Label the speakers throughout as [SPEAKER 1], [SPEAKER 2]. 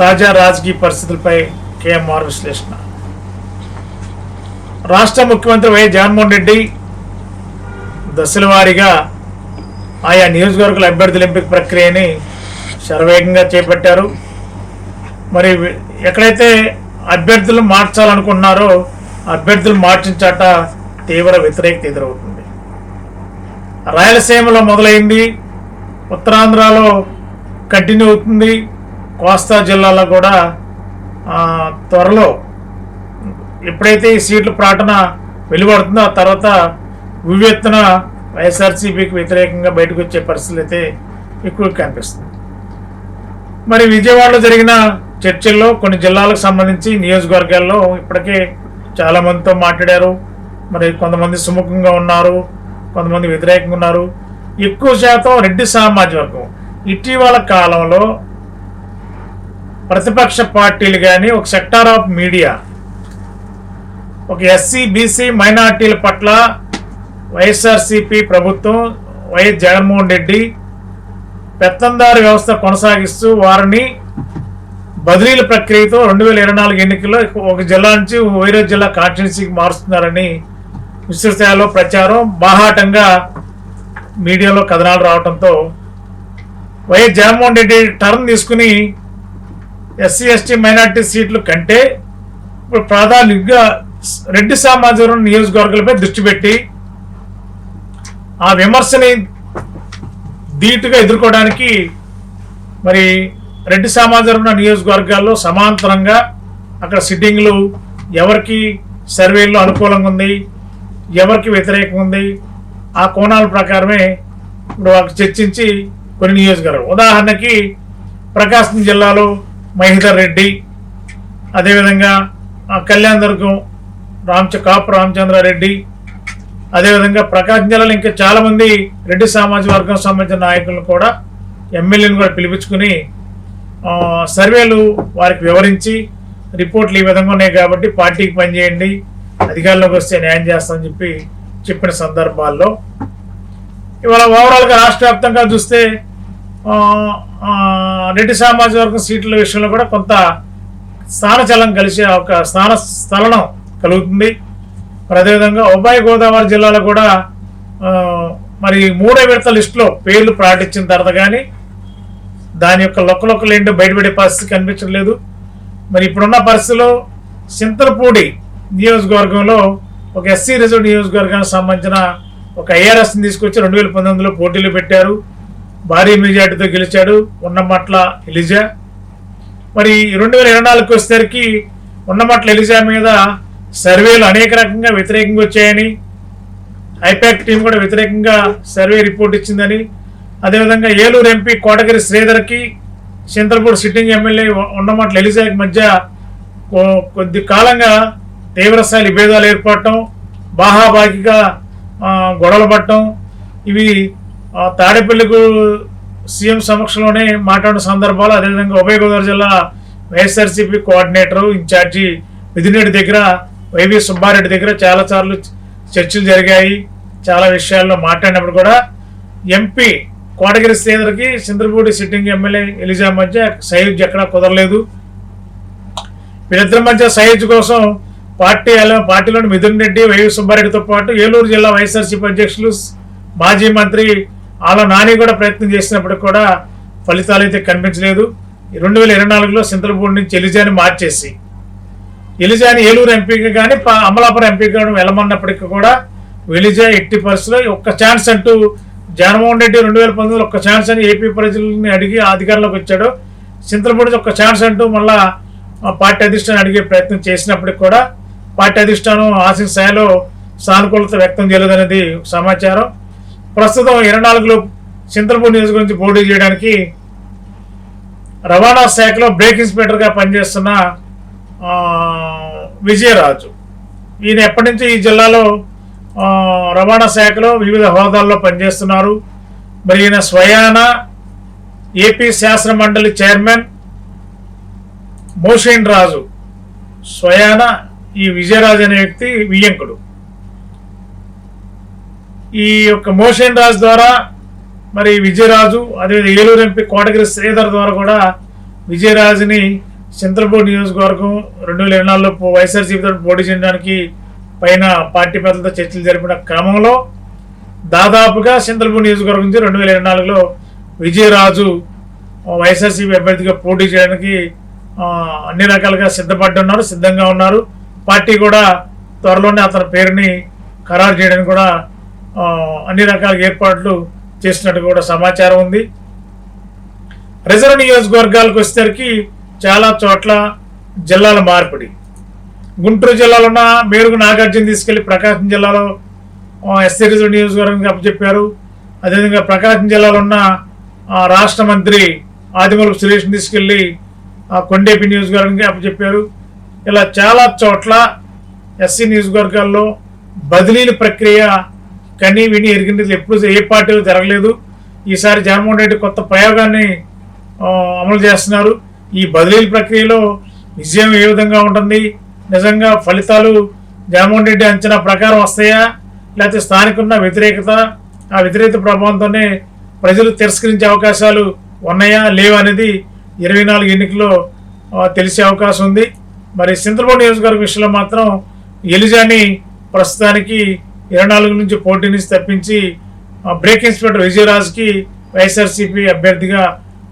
[SPEAKER 1] తాజా రాజకీయ పరిస్థితులపై కేఎంఆర్ విశ్లేషణ. రాష్ట్ర ముఖ్యమంత్రి వైఎస్ జగన్మోహన్ రెడ్డి దశల వారీగా ఆయా నియోజకవర్గాల అభ్యర్థుల ఎంపిక ప్రక్రియని శరవేగంగా చేపట్టారు. మరి ఎక్కడైతే అభ్యర్థులు మార్చాలనుకుంటున్నారో అభ్యర్థులు మార్చించాట తీవ్ర వ్యతిరేకత ఎదురవుతుంది. రాయలసీమలో మొదలైంది. ఉత్తరాంధ్రలో కంటిన్యూ అవుతుంది. కోస్తా జిల్లాలో కూడా త్వరలో ఎప్పుడైతే ఈ సీట్ల ప్రకటన వెలువడుతుందో ఆ తర్వాత వివెత్తున వైఎస్ఆర్సీపీకి వ్యతిరేకంగా బయటకు వచ్చే పరిస్థితులు అయితే ఎక్కువ కనిపిస్తుంది మరి విజయవాడలో జరిగిన చర్చల్లో కొన్ని జిల్లాలకు సంబంధించి నియోజకవర్గాల్లో ఇప్పటికే చాలామందితో మాట్లాడారు. మరి కొంతమంది సుముఖంగా ఉన్నారు కొంతమంది వ్యతిరేకంగా ఉన్నారు. ఎక్కువ శాతం రెడ్డి సామాజిక వర్గం. ఇటీవల కాలంలో ప్రతిపక్ష పార్టీలు కానీ ఒక సెక్టార్ ఆఫ్ మీడియా ఒక ఎస్సీ బీసీ మైనార్టీల పట్ల వైఎస్ఆర్సీపీ ప్రభుత్వం వైఎస్ జగన్మోహన్ రెడ్డి పెత్తందారు వ్యవస్థ కొనసాగిస్తూ వారిని బదిలీల ప్రక్రియతో రెండు వేల ఇరవై నాలుగు ఎన్నికల్లో ఒక జిల్లా నుంచి వేరే జిల్లా కాన్స్టిట్యున్సీకి మారుస్తున్నారని విస్తృత ప్రచారం బాహాటంగా మీడియాలో కథనాలు రావడంతో వైఎస్ జగన్మోహన్ రెడ్డి టర్న్ తీసుకుని ఎస్సీ ఎస్టీ మైనార్టీ సీట్లు కంటే ఇప్పుడు ప్రాధాన్యంగా రెడ్డి సామాజిక నియోజకవర్గాలపై దృష్టి పెట్టి ఆ విమర్శని ధీటుగా ఎదుర్కోవడానికి మరి రెడ్డి సామాజిక నియోజకవర్గాల్లో సమాంతరంగా అక్కడ సిట్టింగ్లు ఎవరికి సర్వేల్లో అనుకూలంగా ఉంది ఎవరికి వ్యతిరేకంగా ఉంది ఆ కోణాల ప్రకారమే ఇప్పుడు చర్చించి కొన్ని నియోజకవర్గాలు. ఉదాహరణకి ప్రకాశం జిల్లాలో మహిధర్ రెడ్డి అదేవిధంగా ఆ, కళ్యాణ్ దుర్గం రామచ కాపు రామచంద్రారెడ్డి అదేవిధంగా ప్రకాశం జిల్లాలో ఇంకా చాలామంది రెడ్డి సామాజిక వర్గం సంబంధించిన నాయకులను కూడా ఎమ్మెల్యేని కూడా పిలిపించుకుని సర్వేలు వారికి వివరించి రిపోర్ట్లు ఈ విధంగా ఉన్నాయి కాబట్టి పార్టీకి పనిచేయండి అధికారంలోకి వస్తే న్యాయం చేస్తామని చెప్పి చెప్పిన సందర్భాల్లో. ఇవాళ ఓవరాల్గా రాష్ట్ర వ్యాప్తంగా చూస్తే రెడ్డి సామాజిక వర్గం సీట్ల విషయంలో కూడా కొంత స్థానచలం కలిసే ఒక స్థాన స్థలనం కలుగుతుంది. మరి అదేవిధంగా ఉభయ గోదావరి జిల్లాలో కూడా మరి మూడో విడత లిస్టులో పేర్లు ప్రకటించిన తర్వాత కానీ దాని యొక్క లొక్కలొక్కలు ఏంటో బయటపడే పరిస్థితి కనిపించట్లేదు మరి ఇప్పుడున్న పరిస్థితిలో సింతలపూడి నియోజకవర్గంలో ఒక ఎస్సీ రిజర్వ్ నియోజకవర్గానికి సంబంధించిన ఒక ఐఆర్ఎస్ని తీసుకొచ్చి రెండు వేల పంతొమ్మిదిలో పోటీలు పెట్టారు. భారీ మెజార్టీతో గెలిచాడు ఉన్నమట్ల ఎలిజా. మరి రెండు వేల ఇరవై నాలుగుకి వచ్చేసరికి ఉన్నమట్ల ఎలిజా మీద సర్వేలు అనేక రకంగా వ్యతిరేకంగా వచ్చాయని ఐపాక్ టీం కూడా వ్యతిరేకంగా సర్వే రిపోర్ట్ ఇచ్చిందని అదేవిధంగా ఏలూరు ఎంపీ కోటగిరి శ్రీధర్కి చింతలపూడి సిట్టింగ్ ఎమ్మెల్యే ఉన్నమట్ల ఎలిజాకి మధ్య కొ- కొద్ది కాలంగా తీవ్రస్థాయి విభేదాలు ఏర్పడటం బాహాబాకిగా గొడవలు పడటం ఇవి తాడేపల్లికు సీఎం సమక్షంలోనే మాట్లాడిన సందర్భాలు అదేవిధంగా ఉభయ గోదావరి జిల్లా వైఎస్ఆర్సీపీ కోఆర్డినేటర్ ఇన్ఛార్జి మిథునరెడ్డి దగ్గర వైవి సుబ్బారెడ్డి దగ్గర చాలా సార్లు చర్చలు జరిగాయి. చాలా విషయాల్లో మాట్లాడినప్పుడు కూడా ఎంపీ కోటగిరి శ్రీధర్కి చంద్రపూడి సిట్టింగ్ ఎమ్మెల్యే ఎలిజా మధ్య సయోధ్య ఎక్కడా కుదరలేదు. వీళ్ళిద్దరి మధ్య సయోధ్య కోసం పార్టీ అలా- పార్టీలోని మిథున్ రెడ్డి వైవి సుబ్బారెడ్డితో పాటు ఏలూరు జిల్లా వైఎస్ఆర్సీపీ అధ్యక్షులు మాజీ మంత్రి అలా నాని కూడా ప్రయత్నం చేసినప్పటికి కూడా ఫలితాలు అయితే కనిపించలేదు. రెండు వేల ఇరవై నాలుగులో సింతలపూడి నుంచి ఎలిజాని మార్చేసి ఎలిజాని ఏలూరు ఎంపీగా కానీ అమలాపురం ఎంపీగా వెళ్ళమన్నప్పటికీ కూడా ఎలిజా ఎట్టి పరిస్థితిలో ఒక్క ఛాన్స్ అంటూ జగన్మోహన్ రెడ్డి రెండు వేల పంతొమ్మిదిలో ఒక్క ఛాన్స్ అని ఏపీ ప్రజల్ని అడిగి అధికారంలోకి వచ్చాడు. సింతలపూడి ఒక ఒక్క ఛాన్స్ అంటూ మళ్ళా పార్టీ అధిష్టానం అడిగే ప్రయత్నం చేసినప్పటికి కూడా పార్టీ అధిష్టానం ఆశించిన స్థాయిలో సానుకూలత వ్యక్తం చేయలేదనేది సమాచారం. ప్రస్తుతం ఇరవై నాలుగులో చింతలపూడి నియోజకవర్గం నుంచి పోటీ చేయడానికి రవాణా శాఖలో బ్రేక్ ఇన్స్పెక్టర్గా పనిచేస్తున్న విజయరాజు. ఈయన ఎప్పటి నుంచి ఈ జిల్లాలో రవాణా శాఖలో వివిధ హోదాల్లో పనిచేస్తున్నారు. మరి ఈయన స్వయాన ఏపీ శాసన మండలి చైర్మన్ మోషేన్ రాజు. స్వయాన ఈ విజయరాజు అనే వ్యక్తి వియ్యంకుడు. ఈ యొక్క మోషన్ రాజు ద్వారా మరి విజయరాజు అదే ఏలూరు ఎంపీ కోటగిరి శ్రీధర్ ద్వారా కూడా విజయరాజుని చంద్రపూర్ నియోజకవర్గం రెండు వేల ఇరవై నాలుగులో వైఎస్ఆర్సీపీ పోటీ చేయడానికి పైన పార్టీ పెద్దలతో చర్చలు జరిపిన క్రమంలో దాదాపుగా చంద్రపూర్ నియోజకవర్గం నుంచి రెండు వేల ఇరవై నాలుగులో విజయరాజు వైఎస్ఆర్సీపీ అభ్యర్థిగా పోటీ చేయడానికి అన్ని రకాలుగా సిద్ధపడి ఉన్నారు సిద్ధంగా ఉన్నారు. పార్టీ కూడా త్వరలోనే అతని పేరుని ఖరారు చేయడానికి కూడా అన్ని రకాల ఏర్పాట్లు చేసినట్టు కూడా సమాచారం ఉంది. రిజర్వ్ నియోజకవర్గాలకు వచ్చేసరికి చాలా చోట్ల జిల్లాల మార్పిడి. గుంటూరు జిల్లాలో ఉన్న మేరుగు నాగార్జున తీసుకెళ్ళి ప్రకాశం జిల్లాలో ఎస్సీ రిజర్వ్ నియోజకవర్గానికి అప్పచెప్పారు. అదేవిధంగా ప్రకాశం జిల్లాలో ఉన్న రాష్ట్ర మంత్రి ఆదిమూలపు సురేష్ని తీసుకెళ్ళి కొండేపి నియోజకవర్గానికి అప్పచెప్పారు. ఇలా చాలా చోట్ల ఎస్సీ నియోజకవర్గాల్లో బదిలీల ప్రక్రియ కనీ విని ఎరిగింది ఎప్పుడు ఏ పార్టీలో జరగలేదు. ఈసారి జగన్మోహన్ రెడ్డి కొత్త ప్రయోగాన్ని అమలు చేస్తున్నారు. ఈ బదిలీల ప్రక్రియలో విజయం ఏ విధంగా ఉంటుంది? నిజంగా ఫలితాలు జగన్మోహన్ రెడ్డి అంచనా ప్రకారం వస్తాయా? లేకపోతే స్థానికున్న వ్యతిరేకత ఆ వ్యతిరేకత ప్రభావంతోనే ప్రజలు తిరస్కరించే అవకాశాలు ఉన్నాయా? లేవా అనేది ఇరవై నాలుగు ఎన్నికల్లో తెలిసే అవకాశం ఉంది. మరి సింతలపూడి నియోజకవర్గ విషయంలో మాత్రం ఎలిజాని ప్రస్తుతానికి ఇరవై నాలుగు నుంచి పోటీ నుంచి తప్పించి బ్రేక్ ఇన్స్పెక్టర్ విజయరాజ్కి వైఎస్ఆర్సీపీ అభ్యర్థిగా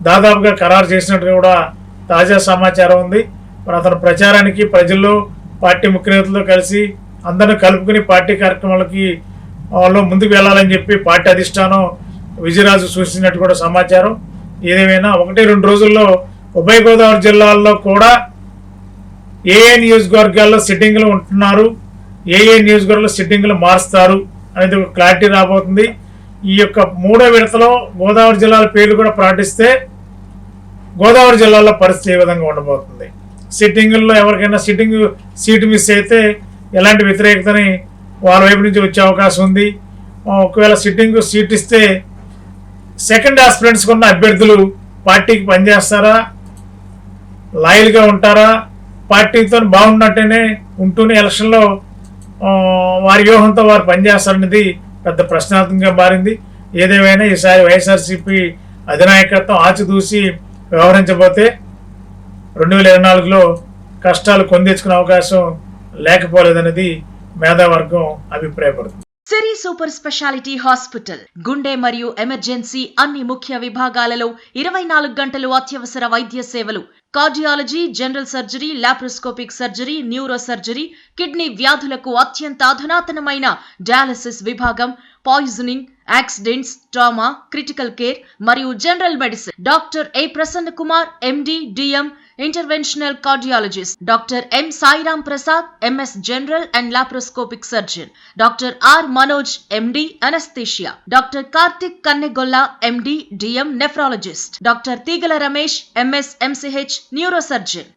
[SPEAKER 1] దాదాపుగా ఖరారు చేసినట్టుగా కూడా తాజా సమాచారం ఉంది. మరి అతను ప్రచారానికి ప్రజల్లో పార్టీ ముఖ్యనేతలతో కలిసి అందరిని కలుపుకుని పార్టీ కార్యక్రమాలకి వాళ్ళు ముందుకు వెళ్ళాలని చెప్పి పార్టీ అధిష్టానం విజయరాజు సూచించినట్టు కూడా సమాచారం. ఏదేమైనా ఒకటి రెండు రోజుల్లో ఉభయ గోదావరి జిల్లాల్లో కూడా ఏ ఏ నియోజకవర్గాల్లో సిట్టింగ్లు ఉంటున్నారు. ఏ ఏ నియోజకవర్గాల్లో సిట్టింగ్లు మారుస్తారు అనేది ఒక క్లారిటీ రాబోతుంది. ఈ యొక్క మూడో విడతలో గోదావరి జిల్లాల పేర్లు కూడా ప్రకటిస్తే గోదావరి జిల్లాలో పరిస్థితి ఏ విధంగా ఉండబోతుంది? సిట్టింగుల్లో ఎవరికైనా సిట్టింగ్ సీటు మిస్ అయితే ఎలాంటి వ్యతిరేకతని వాళ్ళ వైపు నుంచి వచ్చే అవకాశం ఉంది. ఒకవేళ సిట్టింగ్ సీట్ ఇస్తే సెకండ్ ఆస్పిరెంట్స్కి ఉన్న అభ్యర్థులు పార్టీకి పనిచేస్తారా? లాయల్గా ఉంటారా? పార్టీతో బాగున్నట్టేనే ఉంటూనే ఎలక్షన్లో వారి వ్యూహంతో వారు పనిచేస్తారనేది పెద్ద ప్రశ్నార్థంగా మారింది. ఏదేమైనా ఈసారి వైఎస్ఆర్సీపీ అధినాయకత్వం ఆచితూసి వ్యవహరించబోతే రెండు వేల ఇరవై నాలుగులో కష్టాలు కొందెచ్చుకునే అవకాశం లేకపోలేదనేది మేధావర్గం అభిప్రాయపడుతుంది.
[SPEAKER 2] సిరి సూపర్ స్పెషాలిటీ హాస్పిటల్ గుండె మరియు ఎమర్జెన్సీ అన్ని ముఖ్య విభాగాలలో ఇరవై నాలుగు గంటలు అత్యవసర వైద్య సేవలు cardiology general surgery laparoscopic surgery neuro surgery kidney వ్యాధులకు అత్యంత అధునాతనమైన డయాలసిస్ విభాగం. Poisoning accidents trauma critical care మరియు general medicine doctor A Prasanna Kumar MD DM interventional cardiologist doctor M Sairam Prasad MS general and laparoscopic surgeon doctor R Manoj MD anaesthesia doctor Karthik Kannegolla MD DM nephrologist doctor Teegala Ramesh MS MCh neurosurgeon